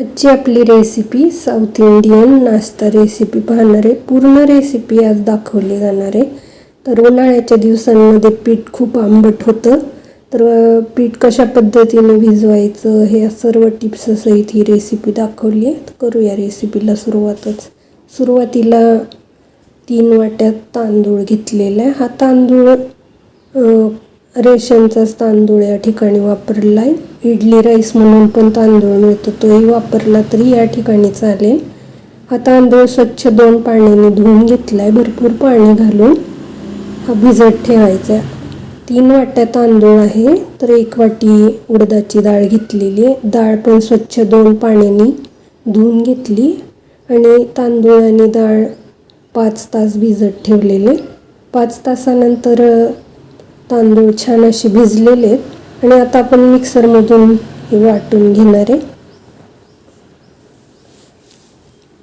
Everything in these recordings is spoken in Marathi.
आजची आपली रेसिपी साऊथ इंडियन नाश्ता रेसिपी पाहणार आहे. पूर्ण रेसिपी आज दाखवली जाणार आहे. तर उन्हाळ्याच्या दिवसांमध्ये पीठ खूप आंबट होतं. तर पीठ कशा पद्धतीने भिजवायचं हे सर्व टिप्स सहित ही रेसिपी दाखवली आहे. तर करूया रेसिपीला सुरुवातच. सुरुवातीला तीन वाट्यात तांदूळ घेतलेला आहे. हा तांदूळ रेशनचाच तांदूळ या ठिकाणी वापरला आहे इडली राईस म्हणून पण तांदूळ मिळतो. तोही वापरला तरी या ठिकाणी चालेल. हा तांदूळ स्वच्छ दोन पाण्याने धुवून घेतला आहे भरपूर पाणी घालून हा भिजत ठेवायचा. आहे. तीन वाट्या तांदूळ आहे तर एक वाटी उडदाची डाळ घेतलेली आहे. डाळ पण स्वच्छ दोन पाण्याने धुवून घेतली आणि तांदूळ आणि डाळ पाच तास भिजत ठेवलेले. पाच तासानंतर तांदूळ छान असे भिजलेले आहेत. आणि आता आपण मिक्सरमधून हे वाटून घेणार आहे.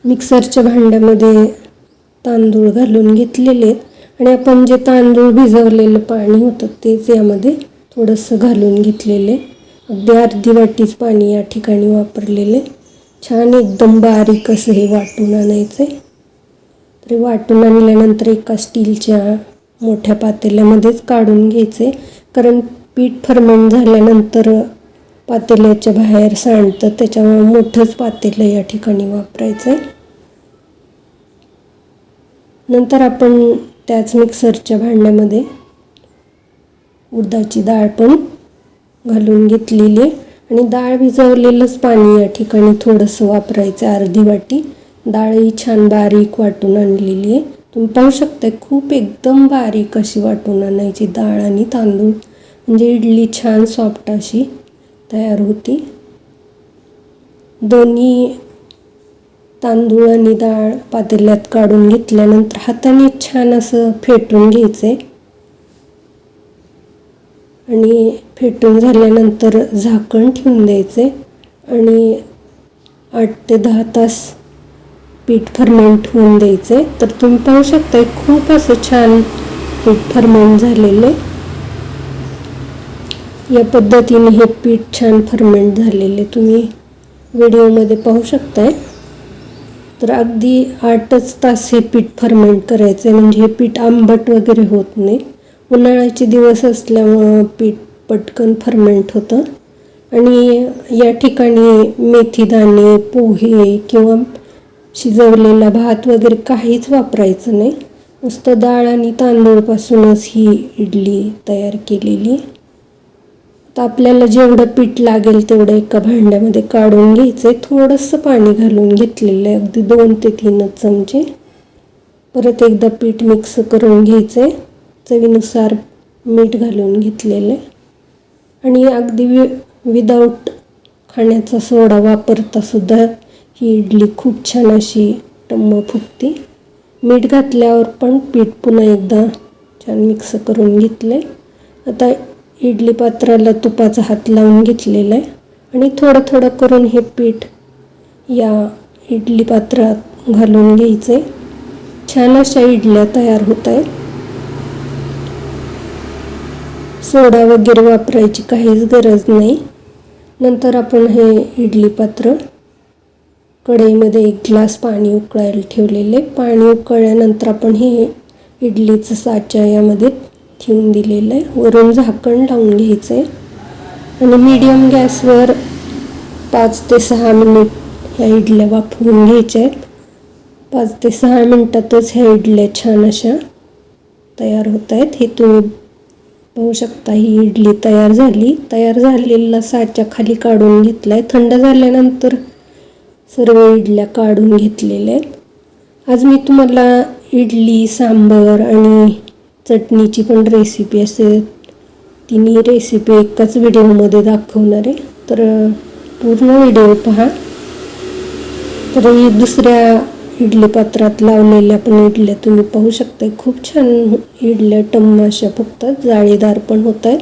मिक्सरच्या भांड्यामध्ये तांदूळ घालून घेतलेले आहेत. आणि आपण जे तांदूळ भिजवलेलं पाणी होतं तेच यामध्ये थोडंसं घालून घेतलेले अगदी अर्धी वाटीच पाणी या ठिकाणी वापरलेले छान एकदम बारीक असं हे वाटून आणायचं आहे. तर वाटून आणल्यानंतर एका स्टीलच्या मोठ्या पातेल्यामध्येच काढून घ्यायचे. कारण पीठ फर्मेंट झाल्यानंतर पातेल्याच्या बाहेर सांडतं त्याच्यामुळे मोठंच पातेलं या ठिकाणी वापरायचं. आहे नंतर आपण त्याच मिक्सरच्या भांड्यामध्ये उडदाची डाळ पण घालून घेतलेली आहे. आणि डाळ भिजवलेलंच पाणी या ठिकाणी थोडंसं वापरायचं अर्धी वाटी. डाळही छान बारीक वाटून आणलेली आहे. तुम्ही पाहू शकता खूप एकदम बारीक अशी वाटून आणायची डाळ आणि तांदूळ. म्हणजे इडली छान सॉफ्ट अशी तयार होती. दोन्ही तांदूळ आणि डाळ पातेल्यात काढून घेतल्यानंतर हाताने छान असं फेटून घ्यायचे. आणि फेटून झाल्यानंतर झाकण ठेवून द्यायचे. आणि आठ ते दहा तास पीठ फर्मेंट होऊन द्यायचे तर तुम्ही पाहू शकता खूप असं छान पीठ फर्मेंट झालेलं आहे. या पद्धतीने हे पीठ छान फर्मेंट झालेले तुम्ही व्हिडिओमध्ये पाहू शकताय. तर अगदी आठच तास हे पीठ फर्मेंट करायचं आहे म्हणजे हे पीठ आंबट वगैरे होत नाही. उन्हाळ्याचे दिवस असल्यामुळं पीठ पटकन फर्मेंट होतं. आणि या ठिकाणी मेथी दाणे पोहे किंवा शिजवलेला भात वगैरे काहीच वापरायचं नाही. नुसतं डाळ आणि तांदूळपासूनच ही इडली तयार केलेली. तर आपल्याला जेवढं पीठ लागेल तेवढं एका भांड्यामध्ये काढून घ्यायचं आहे थोडंसं पाणी घालून घेतलेलं आहे अगदी दोन ते तीनच चमचे. परत एकदा पीठ मिक्स करून घ्यायचं आहे चवीनुसार मीठ घालून घेतलेलं आहे. आणि अगदी वि विदाऊट खाण्याचा सोडा वापरता सुद्धा ही इडली खूप छान अशी टम्म फुगते मीठ घातल्यावर पण पीठ पुन्हा एकदा छान मिक्स करून घेतलं आहे आता इडली पात्राला तुपाचा हात लावून घेतलेला आहे. आणि थोडं थोडं करून हे पीठ या इडली पात्रात घालून घ्यायचं आहे छान अशा इडल्या तयार होत आहेत. सोडा वगैरे वापरायची काहीच गरज नाही. नंतर आपण हे इडली पात्र कढईमध्ये एक ग्लास पाणी उकळायला ठेवलेले. पाणी उकळल्यानंतर आपण हे इडलीचं साचा यामध्ये ठेवून दिलेलं आहे वरून झाकण लावून घ्यायचं आहे आणि मीडियम गॅसवर पाच ते सहा मिनिट ह्या इडल्या वाफवून घ्यायच्या आहेत पाच ते सहा मिनटातच ह्या इडल्या छान अशा तयार होत आहेत हे तुम्ही पाहू शकता ही इडली तयार झाली. तयार झालेला साच्या खाली काढून घेतला आहे थंड झाल्यानंतर सर्व इडल्या काढून घेतलेल्या आहेत. आज मी तुम्हाला इडली सांबर आणि चटणीची पण रेसिपी असेल. तिन्ही रेसिपी एकाच व्हिडिओमध्ये दाखवणार आहे. तर पूर्ण व्हिडिओ पहा. तर ही दुसऱ्या इडली पात्रात लावलेल्या पण इडल्या तुम्ही पाहू शकता खूप छान इडल्या टम्माशा अशा जाळीदार पण होत आहेत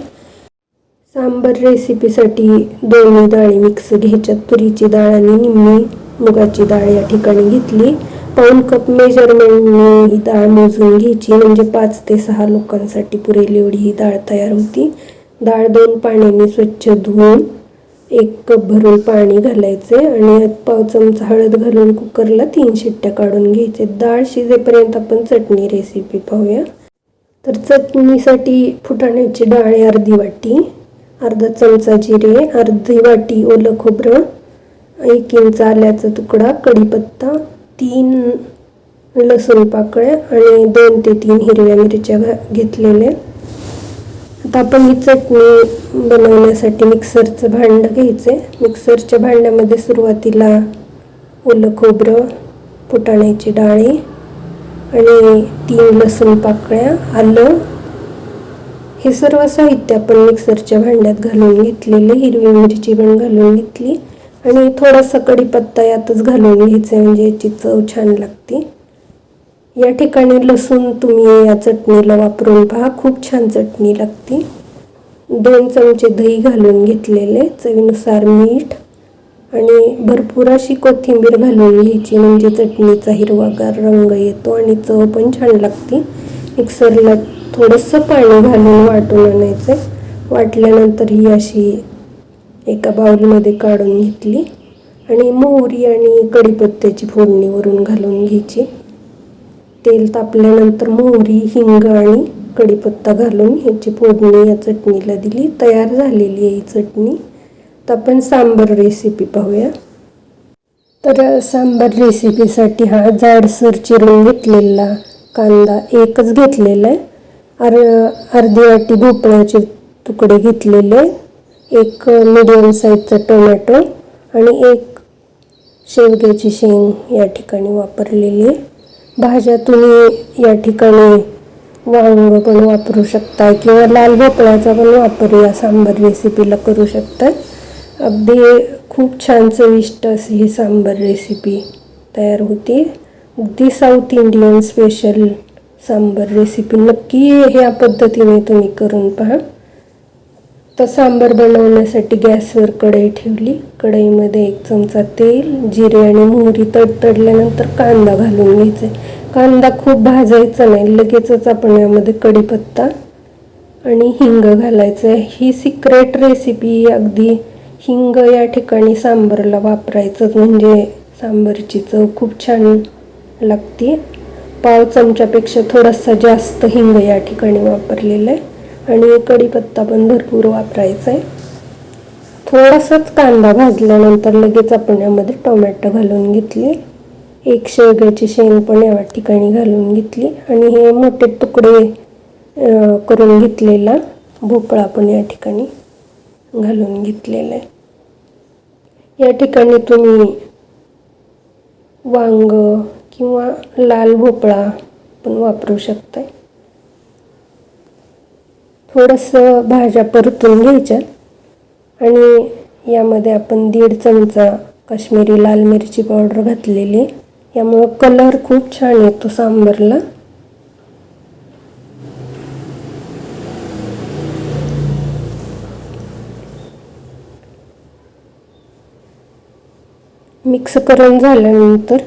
सांबर रेसिपीसाठी दोन्ही डाळी मिक्स घ्यायच्यात. तुरीची डाळ आणि निम्मी मुगाची डाळ या ठिकाणी घेतली. पाऊन कप मेजरमेंटने ही डाळ मोजून घ्यायची. म्हणजे पाच ते सहा लोकांसाठी पुरेल एवढी ही डाळ तयार होती. डाळ दोन पाण्याने स्वच्छ धुवून एक कप भरून पाणी घालायचे आणि पाव चमचा हळद घालून कुकरला तीन शिट्ट्या काढून घ्यायचे. डाळ शिजेपर्यंत आपण चटणी रेसिपी पाहूया. तर चटणीसाठी फुटाण्याची डाळ अर्धी वाटी अर्धा चमचा जिरे अर्धी वाटी ओलं खोबरं एक इंच आल्याचा तुकडा कढीपत्ता तीन लसूण पाकळ्या आणि दोन ते तीन हिरव्या मिरच्या घा घेतलेल्या. आता आपण ही चटणी बनवण्यासाठी मिक्सरचं भांडं घ्यायचे मिक्सरच्या भांड्यामध्ये सुरुवातीला ओलं खोबरं फुटाण्याची डाळी आणि तीन लसूण पाकळ्या आलं. हे सर्व साहित्य आपण मिक्सरच्या भांड्यात घालून घेतलेले हिरवी मिरची पण घालून घेतली. आणि थोडासा कढीपत्ता यातच घालून घ्यायचा म्हणजे याची चव छान लागते. या ठिकाणी लसूण तुम्ही या चटणीला वापरून पहा खूप छान चटणी लागते. दोन चमचे दही घालून घेतलेले चवीनुसार मीठ आणि भरपूर अशी कोथिंबीर घालून घ्यायची म्हणजे चटणीचा हिरवागार रंग येतो आणि चव पण छान लागते. मिक्सरला थोडंसं पाणी घालून वाटून आणायचं वाटल्यानंतर ही अशी एका बाउलमध्ये काढून घेतली आणि मोहरी आणि कढीपत्त्याची फोडणी वरून घालून घ्यायची. तेल तापल्यानंतर मोहरी हिंग आणि कढीपत्ता घालून ह्याची फोडणी या चटणीला दिली. तयार झालेली आहे ही चटणी. तर आपण सांबर रेसिपी पाहूया. तर सांबार रेसिपीसाठी हा जाडसर चिरून घेतलेला कांदा एकच घेतलेला आहे. अर अर्धी वाटी भोपळ्याचे तुकडे घेतलेले एक मिडियम साईजचा टोमॅटो आणि एक शेवग्याची शेंग या ठिकाणी वापरलेली आहे. भाज्या तुम्ही या ठिकाणी वांग पण वापरू शकता किंवा लाल भोपळ्याचा पण वापर या सांबर रेसिपीला करू शकता. अगदी खूप छान चविष्ट अशी ही सांबर रेसिपी तयार होती. अगदी south Indian special sambar recipe नक्की ह्या पद्धतीने तुम्ही करून पहा. तर सांबार बनवण्यासाठी गॅसवर कढई ठेवली. कढईमध्ये एक चमचा तेल जिरे आणि मोहरी तडतडल्यानंतर कांदा घालून घ्यायचा. कांदा खूप भाजायचा नाही लगेचच आपण यामध्ये कढीपत्ता आणि हिंग घालायचं आहे. ही सिक्रेट रेसिपी अगदी हिंग या ठिकाणी सांबारला वापरायचं म्हणजे सांबारची चव खूप छान लागते पाव चमच्यापेक्षा थोडासा जास्त हिंग या ठिकाणी वापरलेला आहे. आणि कढीपत्ता पण भरपूर वापरायचा आहे. थोडासाच कांदा भाजल्यानंतर लगेच आपण यामध्ये टोमॅटो घालून घेतले. एक शेवग्याची शेंग पण या ठिकाणी घालून घेतली. आणि हे मोठे तुकडे करून घेतलेला भोपळा पण या ठिकाणी घालून घेतलेला आहे. या ठिकाणी तुम्ही वांग किंवा लाल भोपळा पण वापरू शकताय. थोडंसं भाज्या परतून घ्यायच्या. आणि यामध्ये आपण दीड चमचा काश्मीरी लाल मिरची पावडर घातलेली. यामुळं कलर खूप छान येतो सांबरला. मिक्स करून झाल्यानंतर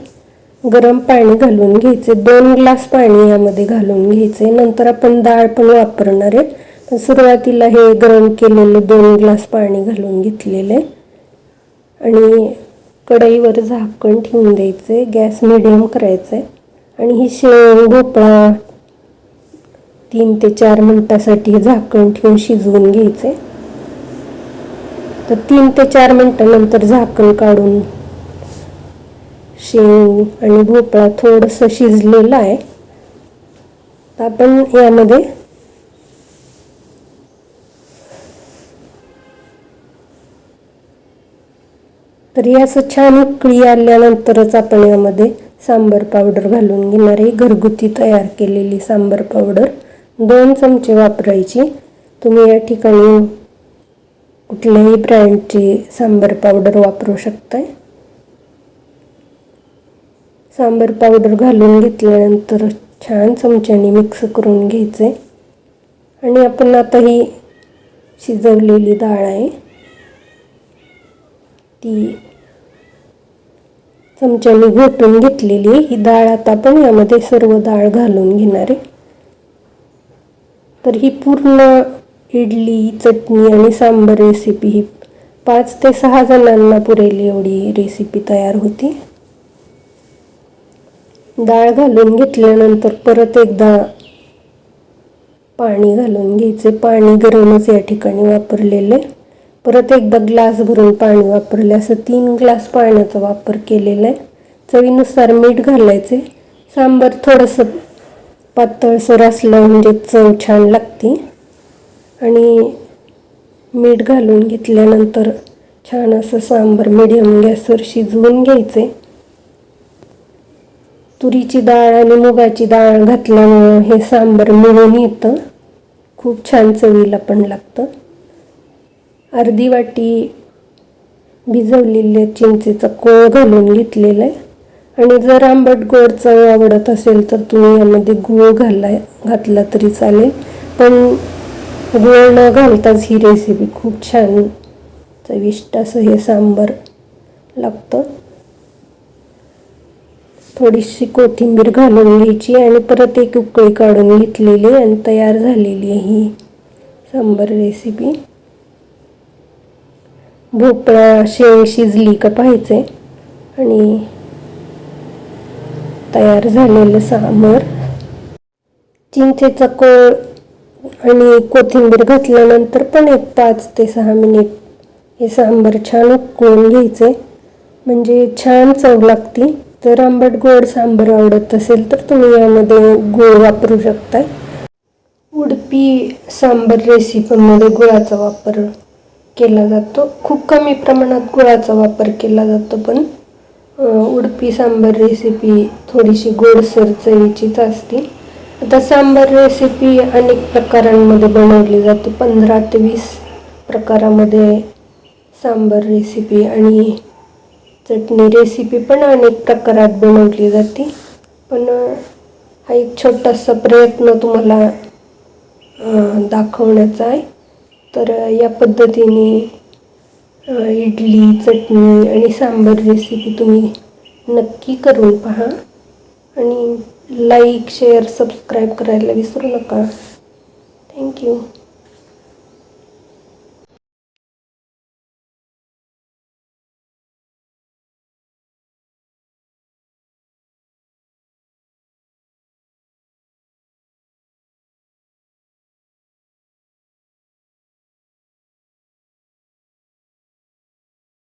गरम पाणी घालून घ्यायचे. दोन ग्लास पाणी यामध्ये घालून घ्यायचे. नंतर आपण डाळ पण वापरणार आहे सुरुवातीला हे गरम केलेले दोन ग्लास पाणी घालून घेतलेले आणि कढईवर झाकण ठेवून द्यायचे गॅस मिडियम करायचं आहे आणि ही शेंग भोपळा तीन ते चार मिनटासाठी झाकण ठेवून शिजवून घ्यायचे तर तीन ते चार मिनटानंतर झाकण काढून शेंग आणि भोपळा थोडंसं शिजलेलं आहे. तर आपण यामध्ये तर असं छान उकळी आल्यानंतरच आपण यामध्ये सांबर पावडर घालून घेणार आहे. घरगुती तयार केलेली सांबर पावडर दोन चमचे वापरायची. तुम्ही या ठिकाणी कुठल्याही ब्रँडची सांबर पावडर वापरू शकताय. सांबर पावडर घालून घेतल्यानंतर छान चमच्याने मिक्स करून घ्यायचे. आणि आपण आता ही शिजवलेली डाळ आहे. ती चमच्याने घोटून घेतलेली आहे. ही डाळ आता आपण यामध्ये सर्व डाळ घालून घेणार आहे. तर ही पूर्ण इडली चटणी आणि सांबर रेसिपी ही पाच ते सहा जणांना पुरेल एवढी रेसिपी तयार होती. डाळ घालून घेतल्यानंतर परत एकदा पाणी घालून घ्यायचे. पाणी गरमच या ठिकाणी वापरलेले परत एकदा ग्लास भरून पाणी वापरले. असं तीन ग्लास पाण्याचा वापर केलेला आहे. चवीनुसार मीठ घालायचे. सांबार थोडंसं पातळसर असलं म्हणजे चव छान लागते. आणि मीठ घालून घेतल्यानंतर छान असं सांबार मिडियम गॅसवर शिजवून घ्यायचे. तुरीची डाळ आणि मुगाची डाळ घातल्यामुळं हे सांबार मिळून येतं. खूप छान चवीला पण लागतं. अर्धी वाटी भिजवलेल्या चिंचेचं कोळ घालून घेतलेलं आहे आणि जर आंबट गोड चव आवडत असेल तर तुम्ही यामध्ये गूळ घालाय घातला तरी चालेल. पण गूळ न घालताच ही रेसिपी खूप छान चविष्ट असं हे सांबर लागतं. थोडीशी कोथिंबीर घालून घ्यायची आणि परत एक उकळी काढून घेतलेली आणि तयार झालेली आहे ही सांबर रेसिपी भोपळा शेंग शिजली का पाहायचे आणि तयार झालेलं सांबर. चिंचेचा कोळ आणि कोथिंबीर घातल्यानंतर पण एक पाच ते सहा मिनिट हे सांबर छान उकळून घ्यायचे म्हणजे छान चव लागते. तर आंबट गोड सांबर आवडत असेल तर तुम्ही यामध्ये गूळ वापरू शकता उडपी सांबर रेसिपीमध्ये गुळाचा वापर केला जातो. खूप कमी प्रमाणात गुळाचा वापर केला जातो पण उडपी सांबर रेसिपी थोडीशी गोडसर चवीचीच असते आता सांबार रेसिपी अनेक प्रकारांमध्ये बनवली जाते. पंधरा ते वीस प्रकारामध्ये सांबर रेसिपी आणि चटणी रेसिपी पण अनेक प्रकारात बनवली जाते. पण हा एक छोटासा प्रयत्न तुम्हाला दाखवण्याचा आहे. तर या पद्धतीने इडली चटणी आणि सांबार रेसिपी तुम्ही नक्की करून पहा. आणि लाईक शेअर सबस्क्राईब करायला विसरू नका. थँक्यू